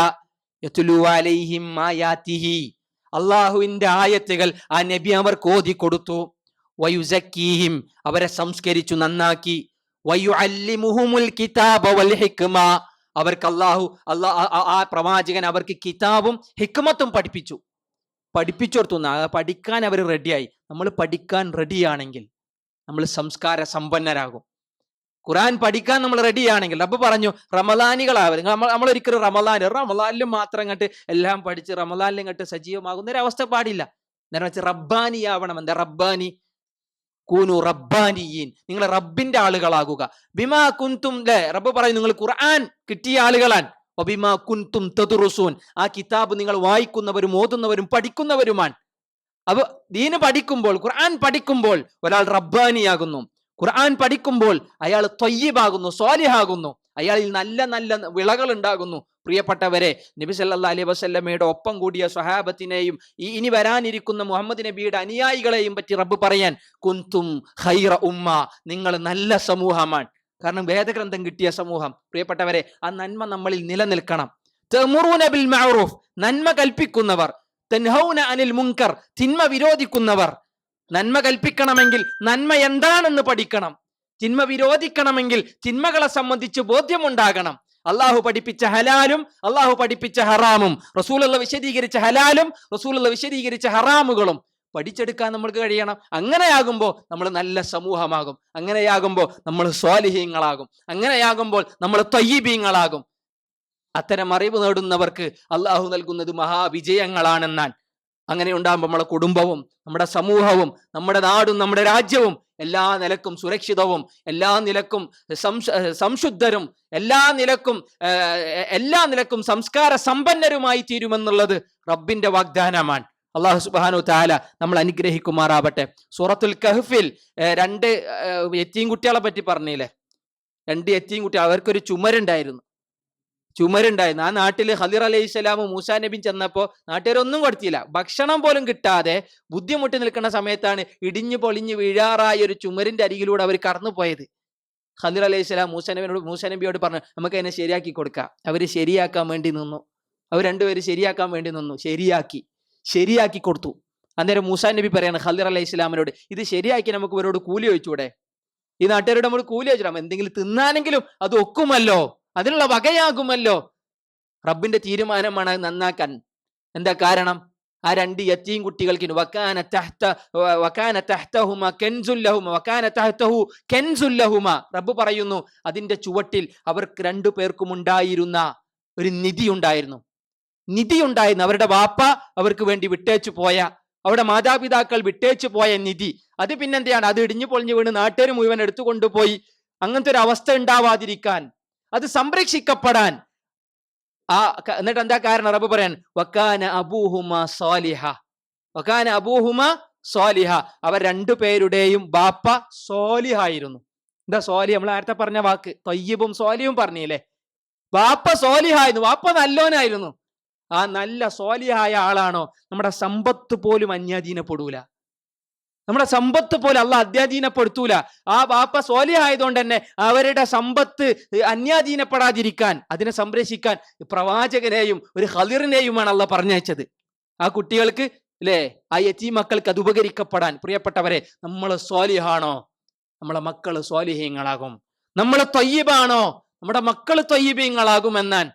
അള്ളാഹുവിന്റെ ആയത്തുകൾ ആ നബി അവർക്ക് ഓതി കൊടുത്തു. വയുസക്കീഹിം അവരെ സംസ്കരിച്ചു നന്നാക്കി. വയുഅല്ലിമുഹുമുൽ കിതാബ വൽ ഹിക്മ. അവർക്ക് അള്ളാഹു അള്ളാ ആ- പ്രവാചകൻ അവർക്ക് കിതാബും ഹിക്മത്തും പഠിപ്പിച്ചു. പഠിപ്പിച്ചോർത്തുന്ന പഠിക്കാൻ അവർ റെഡിയായി നമ്മൾ പഠിക്കാൻ റെഡിയാണെങ്കിൽ നമ്മൾ സംസ്കാര സമ്പന്നരാകും. ഖുറാൻ പഠിക്കാൻ നമ്മൾ റെഡിയാണെങ്കിൽ റബ്ബ് പറഞ്ഞു റമലാനികളാവരുത് നമ്മൾ നമ്മൾ ഒരിക്കലും റമലാൻ റമലാനിൽ മാത്രം കണ്ട് എല്ലാം പഠിച്ച് റമലാനിലും കണ്ട് സജീവമാകുന്ന ഒരു അവസ്ഥ പാടില്ല. നേരെ വെച്ച് റബ്ബാനിയാവണം എന്താ? റബ്ബാനി. കൂനു റബ്ബാനിയീൻ. നിങ്ങൾ റബ്ബിന്റെ ആളുകളാകുക. ബിമാ കുന്തും ലേ റബ്ബ് പറയും നിങ്ങൾ ഖുർആൻ കിട്ടിയ ആളുകളാൻ ഒബിമാ കുന്തും തതുറുസൂൻ ആ കിതാബ് നിങ്ങൾ വായിക്കുന്നവരും ഓതുന്നവരും പഠിക്കുന്നവരുമാണ്. അപ്പൊ ദീന് പഠിക്കുമ്പോൾ ഖുർആൻ പഠിക്കുമ്പോൾ ഒരാൾ റബ്ബാനിയാകുന്നു. ഖുർആൻ പഠിക്കുമ്പോൾ അയാൾ തൊയ്യബാകുന്നു സ്വാലിഹാകുന്നു. അയാളിൽ നല്ല നല്ല വിളകൾ ഉണ്ടാകുന്നു പ്രിയപ്പെട്ടവരെ നബി സല്ലാ അലൈഹി വസല്ലമയുടെ ഒപ്പം കൂടിയ സ്വഹാബത്തിനെയും ഈ ഇനി വരാനിരിക്കുന്ന മുഹമ്മദ് നബിയുടെ അനുയായികളെയും പറ്റി റബ്ബ് പറയാൻ കുന്തും ഹൈറ ഉമ്മ. നിങ്ങൾ നല്ല സമൂഹമാണ്. കാരണം വേദഗ്രന്ഥം കിട്ടിയ സമൂഹം. പ്രിയപ്പെട്ടവരെ ആ നന്മ നമ്മളിൽ നിലനിൽക്കണം. ബിൽ മഅറൂഫ് നന്മ കൽപ്പിക്കുന്നവർ. തൻഹൗന അനിൽ മുങ്കർ തിന്മ വിരോധിക്കുന്നവർ. നന്മ കൽപ്പിക്കണമെങ്കിൽ നന്മ എന്താണെന്ന് പഠിക്കണം. തിന്മ വിരോധിക്കണമെങ്കിൽ തിന്മകളെ സംബന്ധിച്ച് ബോധ്യമുണ്ടാകണം. അള്ളാഹു പഠിപ്പിച്ച ഹലാലും അള്ളാഹു പഠിപ്പിച്ച ഹറാമും റസൂലുള്ള വിശദീകരിച്ച ഹലാലും റസൂലുള്ള വിശദീകരിച്ച ഹറാമുകളും പഠിച്ചെടുക്കാൻ നമ്മൾക്ക് കഴിയണം. അങ്ങനെയാകുമ്പോൾ നമ്മൾ നല്ല സമൂഹമാകും. അങ്ങനെയാകുമ്പോൾ നമ്മൾ സ്വാലിഹീങ്ങളാകും. അങ്ങനെയാകുമ്പോൾ നമ്മൾ തയ്യീബീങ്ങളാകും. അത്തരം അറിവ് നേടുന്നവർക്ക് അള്ളാഹു നൽകുന്നത് മഹാവിജയങ്ങളാണെന്നാൻ അങ്ങനെ ഉണ്ടാകുമ്പോൾ നമ്മുടെ കുടുംബവും നമ്മുടെ സമൂഹവും നമ്മുടെ നാടും നമ്മുടെ രാജ്യവും എല്ലാ നിലക്കും സുരക്ഷിതവും എല്ലാ നിലക്കും സംശ- സംശുദ്ധരും എല്ലാ നിലക്കും എല്ലാ നിലക്കും സംസ്കാര സമ്പന്നരുമായി തീരുമെന്നുള്ളത് റബ്ബിന്റെ വാഗ്ദാനമാണ്. അള്ളാഹു സുബാനു താല നമ്മൾ അനുഗ്രഹിക്കുമാറാവട്ടെ. സൂറത്തുൽ കഹ്ഫിൽ രണ്ട് എത്തിയും കുട്ടികളെ പറ്റി പറഞ്ഞില്ലേ? രണ്ട് എത്തിയും കുട്ടി അവർക്കൊരു ചുമരുണ്ടായിരുന്നു. ചുമരുണ്ടായിരുന്നു. ആ നാട്ടിൽ ഹലിർ അലൈഹി സ്വലാമും മൂസാ നബിയും ചെന്നപ്പോൾ നാട്ടുകാരൊന്നും കൊടുത്തില്ല. ഭക്ഷണം പോലും കിട്ടാതെ ബുദ്ധിമുട്ടി നിൽക്കുന്ന സമയത്താണ് ഇടിഞ്ഞു പൊളിഞ്ഞു വീഴാറായ ഒരു ചുമരിന്റെ അരികിലൂടെ അവർ കടന്നു പോയത്. ഖദിർ അലൈഹി സ്വലാം മൂസാ നബിയോട് മൂസാ നബിയോട് പറഞ്ഞു നമുക്ക് അതിനെ ശരിയാക്കി കൊടുക്കാം. അവർ ശരിയാക്കാൻ വേണ്ടി നിന്നു. അവർ രണ്ടുപേരും ശരിയാക്കാൻ വേണ്ടി നിന്നു. ശരിയാക്കി. ശരിയാക്കി കൊടുത്തു. അന്നേരം മൂസാ നബി പറയാണ് ഹദിർ അലൈഹി സ്വലാമിനോട് ഇത് ശരിയാക്കി നമുക്ക് ഇവരോട് കൂലി ഒഴിച്ചൂടെ ഈ നാട്ടുകാരോട് നമ്മൾ കൂലി ഒഴിച്ചിടാം എന്തെങ്കിലും തിന്നാനെങ്കിലും അത് ഒക്കുമല്ലോ? അതിനുള്ള വകയാകുമല്ലോ. റബ്ബിന്റെ തീരുമാനമാണ് നന്നാക്കാൻ. എന്താ കാരണം? ആ രണ്ട് യത്തീം കുട്ടികൾക്ക് വക്കാന തഹ്ത റബ്ബ് പറയുന്നു അതിന്റെ ചുവട്ടിൽ അവർക്ക് രണ്ടു പേർക്കും ഉണ്ടായിരുന്ന ഒരു നിധി ഉണ്ടായിരുന്നു. നിധി ഉണ്ടായിരുന്നു. അവരുടെ വാപ്പ അവർക്ക് വേണ്ടി വിട്ടേച്ചു പോയ അവരുടെ മാതാപിതാക്കൾ വിട്ടേച്ചു പോയ നിധി. അത് പിന്നെന്തെയാണ്? അത് ഇടിഞ്ഞു പൊളിഞ്ഞു വീണ് നാട്ടുകാർ മുഴുവൻ എടുത്തുകൊണ്ടുപോയി. അങ്ങനത്തെ ഒരു അവസ്ഥ ഉണ്ടാവാതിരിക്കാൻ അത് സംരക്ഷിക്കപ്പെടാൻ. ആ എന്നിട്ട് എന്താ കാരണം റബ്ബ് പറയാൻ? വക്കാന അബൂഹുമ സ്വാലിഹ. വക്കാന അബൂഹുമ സ്വാലിഹ. അവർ രണ്ടു പേരുടെയും ബാപ്പ സ്വാലിഹായിരുന്നു. എന്താ സോലി നമ്മൾ നേരത്തെ പറഞ്ഞ വാക്ക്. തൊയ്യബും സ്വാലിയും പറഞ്ഞില്ലേ? ബാപ്പ സ്വാലിഹായിരുന്നു. ബാപ്പ നല്ലോനായിരുന്നു. ആ നല്ല സ്വാലിഹായ ആളാണോ? നമ്മുടെ സമ്പത്ത് പോലും അന്യാധീനപ്പെടൂല. നമ്മുടെ സമ്പത്ത് പോലെ അല്ല അധ്യാധീനപ്പെടുത്തൂല ആ വാപ്പ ആയതുകൊണ്ട് തന്നെ അവരുടെ സമ്പത്ത് അന്യാധീനപ്പെടാതിരിക്കാൻ അതിനെ സംരക്ഷിക്കാൻ പ്രവാചകനെയും ഒരു ഹലിറിനെയുമാണ് അല്ല പറഞ്ഞയച്ചത്. ആ കുട്ടികൾക്ക് അല്ലേ ആ യത്തീ മക്കൾക്ക് അത് ഉപകരിക്കപ്പെടാൻ. പ്രിയപ്പെട്ടവരെ നമ്മൾ സ്വാലിഹാണോ നമ്മളെ മക്കൾ സ്വാലിഹ്യങ്ങളാകും നമ്മൾ തൊയ്യബാണോ? നമ്മുടെ മക്കൾ തൊയ്യബീങ്ങളാകുമെന്നാൻ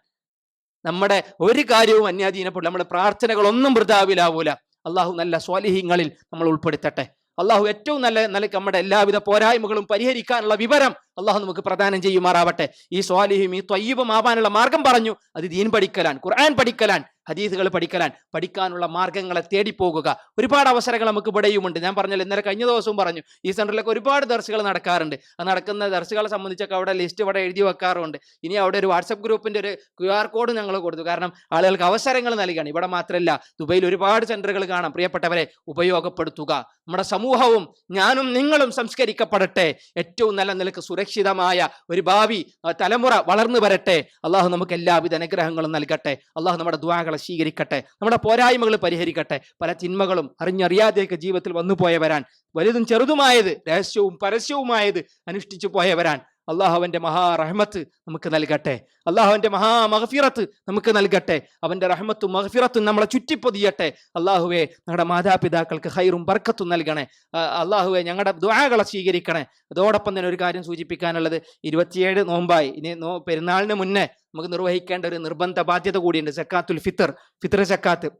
നമ്മുടെ ഒരു കാര്യവും അന്യാധീനപ്പെടില്ല നമ്മുടെ പ്രാർത്ഥനകളൊന്നും വൃതാവിലാവൂല അള്ളാഹു നല്ല സ്വാലിഹ്യങ്ങളിൽ നമ്മൾ ഉൾപ്പെടുത്തട്ടെ. അള്ളാഹു ഏറ്റവും നല്ല നിലയ്ക്ക് നമ്മുടെ എല്ലാവിധ പോരായ്മകളും പരിഹരിക്കാനുള്ള വിവരം അള്ളാഹു നമുക്ക് പ്രദാനം ചെയ്യുമാറാവട്ടെ. ഈ സ്വാലിഹും ഈ ത്വയ്യബും ആവാനുള്ള മാർഗം പറഞ്ഞു. അത് ദീൻ പഠിക്കലാൻ ഖുർആൻ പഠിക്കലാൻ ഹദീസുകൾ പഠിക്കലാൻ പഠിക്കാനുള്ള മാർഗങ്ങളെ തേടി പോകുക ഒരുപാട് അവസരങ്ങൾ നമുക്ക് ഇവിടെയുമുണ്ട്. ഞാൻ പറഞ്ഞല്ലോ ഇന്നലെ കഴിഞ്ഞ ദിവസവും പറഞ്ഞു ഈ സെന്ററിലൊക്കെ ഒരുപാട് ദർശകൾ നടക്കാറുണ്ട്. ആ നടക്കുന്ന ദർശകളെ സംബന്ധിച്ചൊക്കെ അവിടെ ലിസ്റ്റ് ഇവിടെ എഴുതി വെക്കാറുണ്ട്. ഇനി അവിടെ ഒരു വാട്സപ്പ് ഗ്രൂപ്പിന്റെ ഒരു ക്യു ആർ കോഡ് ഞങ്ങൾ കൊടുത്തു. കാരണം ആളുകൾക്ക് അവസരങ്ങൾ നൽകുകയാണ്. ഇവിടെ മാത്രമല്ല ദുബൈയിൽ ഒരുപാട് സെന്ററുകൾ കാണാം. പ്രിയപ്പെട്ടവരെ ഉപയോഗപ്പെടുത്തുക. നമ്മുടെ സമൂഹവും ഞാനും നിങ്ങളും സംസ്കരിക്കപ്പെടട്ടെ. ഏറ്റവും നല്ല നിലയ്ക്ക് സുരക്ഷിതമായ ഒരു ഭാവി തലമുറ വളർന്നു വരട്ടെ. അള്ളാഹു നമുക്ക് എല്ലാവിധ അനുഗ്രഹങ്ങളും നൽകട്ടെ. അള്ളാഹു നമ്മുടെ സ്വീകരിക്കട്ടെ. നമ്മുടെ പോരായ്മകൾ പരിഹരിക്കട്ടെ. പല തിന്മകളും അറിഞ്ഞറിയാതെയൊക്കെ ജീവിതത്തിൽ വന്നു പോയവരാൻ വലുതും ചെറുതുമായത് രഹസ്യവും പരസ്യവുമായത് അനുഷ്ഠിച്ചു പോയവരാൻ അള്ളാഹു മഹാറഹ്മത്ത് മഹാ റഹ്മത്ത് നമുക്ക് നൽകട്ടെ. അള്ളാഹു അവന്റെ മഹാ മഹഫിറത്ത് നമുക്ക് നൽകട്ടെ. അവന്റെ റഹ്മത്തും മഹഫിറത്തും നമ്മളെ ചുറ്റിപ്പൊതിയട്ടെ. അള്ളാഹുവെ ഞങ്ങളുടെ മാതാപിതാക്കൾക്ക് ഹൈറും ബർക്കത്തും നൽകണേ. അള്ളാഹുവെ ഞങ്ങളുടെ ദ്വാകളെ സ്വീകരിക്കണേ. അതോടൊപ്പം തന്നെ ഒരു കാര്യം സൂചിപ്പിക്കാനുള്ളത്. ഇരുപത്തിയേഴ് നോമ്പായി. ഇനി നോ പെരുന്നാളിന് മുന്നേ നമുക്ക് നിർവഹിക്കേണ്ട ഒരു നിർബന്ധ ബാധ്യത കൂടിയുണ്ട്. സക്കാത്തുൽ ഫിത്തർ ഫിത്തർ സക്കാത്ത്.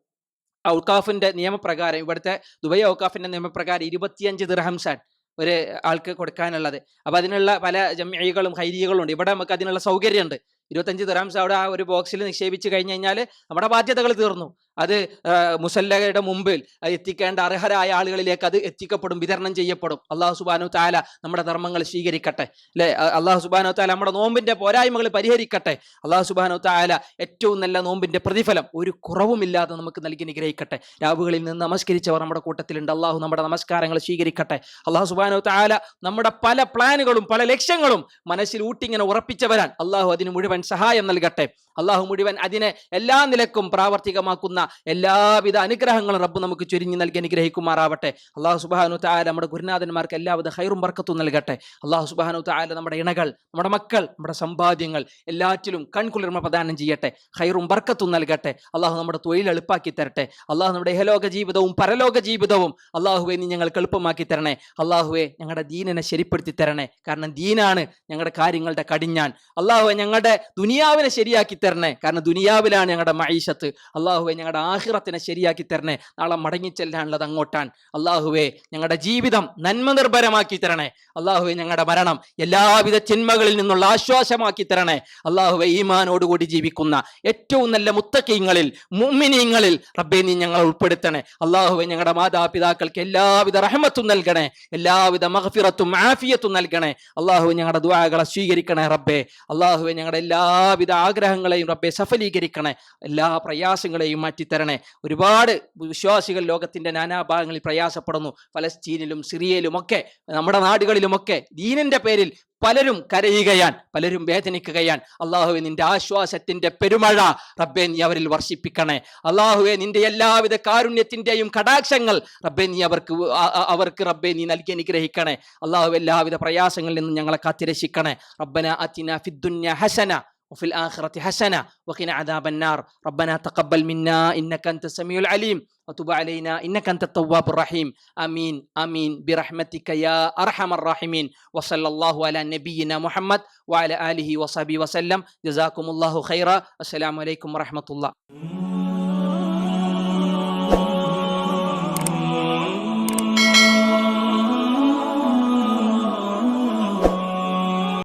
ഔക്കാഫിന്റെ നിയമപ്രകാരം ഇവിടുത്തെ ദുബൈ ഔക്കാഫിന്റെ നിയമപ്രകാരം ഇരുപത്തിയഞ്ച് ദിർഹംസാൻ ഒരു ആൾക്ക് കൊടുക്കാനുള്ളത്. അപ്പൊ അതിനുള്ള പല ജമ്മികളും ഹൈരികളും ഉണ്ട്. ഇവിടെ നമുക്ക് അതിനുള്ള സൗകര്യമുണ്ട്. ഇരുപത്തഞ്ച് ദിർഹംസ് അവിടെ ആ ഒരു ബോക്സിൽ നിക്ഷേപിച്ച് കഴിഞ്ഞു കഴിഞ്ഞാൽ നമ്മുടെ ബാധ്യതകൾ തീർന്നു. അത് മുസല്ലയുടെ മുമ്പിൽ എത്തിക്കേണ്ട അർഹരായ ആളുകളിലേക്ക് അത് എത്തിക്കപ്പെടും വിതരണം ചെയ്യപ്പെടും. അള്ളാഹു സുബാനു താല നമ്മുടെ ധർമ്മങ്ങൾ സ്വീകരിക്കട്ടെ അല്ലെ അള്ളാഹു സുബാനു താല നമ്മുടെ നോമ്പിന്റെ പോരായ്മകൾ പരിഹരിക്കട്ടെ. അള്ളാഹു സുബാനു താല ഏറ്റവും നല്ല നോമ്പിന്റെ പ്രതിഫലം ഒരു കുറവുമില്ലാതെ നമുക്ക് നൽകി നിഗ്രഹിക്കട്ടെ. രാവുകളിൽ നിന്ന് നമസ്കരിച്ചവർ നമ്മുടെ കൂട്ടത്തിലുണ്ട്. അള്ളാഹു നമ്മുടെ നമസ്കാരങ്ങൾ സ്വീകരിക്കട്ടെ. അള്ളാഹു സുബാനു താല നമ്മുടെ പല പ്ലാനുകളും പല ലക്ഷ്യങ്ങളും മനസ്സിൽ ഊട്ടിങ്ങനെ ഉറപ്പിച്ചവരാൻ അള്ളാഹു അതിന് മുഴുവൻ സഹായം നൽകട്ടെ. അള്ളാഹു മുഴുവൻ അതിനെ എല്ലാ നിലക്കും പ്രാവർത്തികമാക്കുന്ന എല്ലാവിധ അനുഗ്രഹങ്ങളും റബ്ബ് നമുക്ക് ചുരിഞ്ഞു നൽകി അനുഗ്രഹിക്കുമാറാവട്ടെ. അള്ളാഹു സുബാനു താല നമ്മുടെ ഗുരുനാഥന്മാർക്ക് എല്ലാവിധ ഹൈറും ബർക്കത്തും നൽകട്ടെ. അള്ളാഹു സുബാനു താല നമ്മുടെ ഇണകൾ നമ്മുടെ മക്കൾ നമ്മുടെ സമ്പാദ്യങ്ങൾ എല്ലാറ്റിലും കൺകുളിർമ പ്രദാനം ചെയ്യട്ടെ. ഹൈറും ബർക്കത്തും നൽകട്ടെ. അള്ളാഹു നമ്മുടെ തൊഴിൽ എളുപ്പാക്കി തരട്ടെ. അള്ളാഹു നമ്മുടെ ഇഹലോക ജീവിതവും പരലോക ജീവിതവും അള്ളാഹുവെ നീ ഞങ്ങൾക്ക് എളുപ്പമാക്കി തരണേ. അള്ളാഹുവെ ഞങ്ങളുടെ ദീനനെ ശരിപ്പെടുത്തി തരണേ. കാരണം ദീനാണ് ഞങ്ങളുടെ കാര്യങ്ങളുടെ കടിഞ്ഞാൻ. അള്ളാഹുവെ ഞങ്ങളുടെ ദുനിയാവിനെ ശരിയാക്കി തരണേ. കാരണം ദുനിയാവിലാണ് ഞങ്ങളുടെ മൈഷത്ത് അള്ളാഹുവെ ഞങ്ങളുടെ ആഹിറത്തിനെ ശരിയാക്കി തരണേ. നാളെ മടങ്ങി ചെല്ലാനുള്ളത് അങ്ങോട്ടാണ്. അള്ളാഹുവെ ഞങ്ങളുടെ ജീവിതം നന്മ നിർഭരമാക്കി തരണേ. അള്ളാഹുവെ ഞങ്ങളുടെ മരണം എല്ലാവിധ ചിന്മകളിൽ നിന്നുള്ള ആശ്വാസമാക്കി തരണേ. അള്ളാഹുവെ ഈമാനോടുകൂടി ജീവിക്കുന്ന ഏറ്റവും നല്ല മുത്തക്കീങ്ങളിൽ മുമ്മിനീങ്ങളിൽ റബ്ബെ നീ ഞങ്ങൾ ഉൾപ്പെടുത്തണേ. അള്ളാഹുവെ ഞങ്ങളുടെ മാതാപിതാക്കൾക്ക് എല്ലാവിധ റഹമത്തും നൽകണേ. എല്ലാവിധ മഹഫിറത്തും ആഫിയത്തും നൽകണേ. അള്ളാഹു ഞങ്ങളുടെ ദുആകളെ സ്വീകരിക്കണേ റബ്ബെ. അള്ളാഹുവെ ഞങ്ങളുടെ എല്ലാവിധ ആഗ്രഹങ്ങളെയും റബ്ബെ സഫലീകരിക്കണേ. എല്ലാ പ്രയാസങ്ങളെയും മാറ്റിത്തരണേ ഒരുപാട് വിശ്വാസികൾ ലോകത്തിന്റെ നാനാഭാഗങ്ങളിൽ പ്രയാസപ്പെടുന്നു. ഫലസ്തീനിലും സിറിയയിലുമൊക്കെ നമ്മുടെ നാടുകളിലുമൊക്കെ ദീനിന്റെ പേരിൽ പലരും കരയുകയാൻ പലരും വേദനിക്കുകയാൻ അള്ളാഹുവെ നിന്റെ ആശ്വാസത്തിന്റെ പെരുമഴ റബ്ബെ നീ അവരിൽ വർഷിപ്പിക്കണേ. അള്ളാഹുവെ നിന്റെ എല്ലാവിധ കാരുണ്യത്തിന്റെയും കടാക്ഷങ്ങൾ റബ്ബെ നീ അവർക്ക് അവർക്ക് റബ്ബെ നീ നൽകി അനുഗ്രഹിക്കണേ. അള്ളാഹു എല്ലാവിധ പ്രയാസങ്ങളിൽ നിന്നും ഞങ്ങളെ കാത്തിരക്ഷിക്കണേ. റബ്ബന അതിന ഫിദ്ദുന്യ ഹസന. وفي الآخرة حسنة. وقنا عذاب النار. ربنا تقبل منا. إنك أنت السميع العليم. وتب علينا. إنك أنت التواب الرحيم. آمين. آمين. برحمتك يا أرحم الراحمين. وصلى الله على نبينا محمد وعلى آله وصحبه وسلم. جزاكم الله خيرا. السلام عليكم ورحمة الله.